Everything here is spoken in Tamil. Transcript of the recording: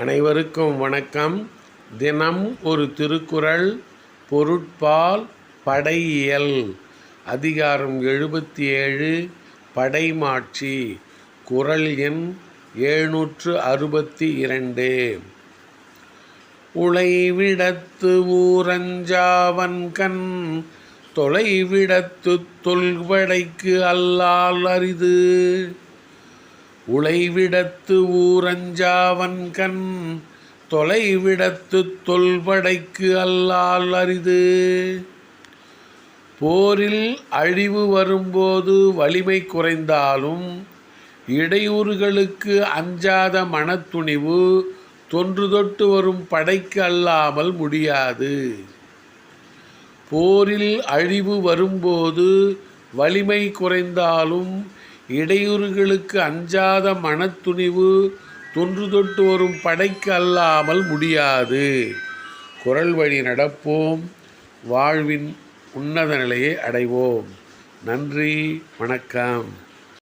அனைவருக்கும் வணக்கம். தினம் ஒரு திருக்குறள் பொருட்பால் படையியல். அதிகாரம் எழுபத்தி ஏழு படைமாட்சி. குறள் எண் எழுநூற்று அறுபத்தி இரண்டு. உழைவிடத்து ஊரஞ்சாவன்கண் தொலைவிடத்து தொல்வடைக்கு அல்லால் அரிது. உழைவிடத்து ஊரஞ்சாவன்கண் தொலைவிடத்து தொல்படைக்கு அல்லால் அரிது. போரில் அழிவு வரும்போது வலிமை குறைந்தாலும் இடையூறுகளுக்கு அஞ்சாத மனத்துணிவு தொன்று தொட்டு வரும் படைக்கு அல்லாமல் முடியாது. போரில் அழிவு வரும்போது வலிமை குறைந்தாலும் இடையூறுகளுக்கு அஞ்சாத மனத்துணிவு தொன்று தொட்டு வரும் படைக்கு அல்லாமல் முடியாது. குரல் வழி நடப்போம். வாழ்வின் உன்னத நிலையை அடைவோம். நன்றி. வணக்கம்.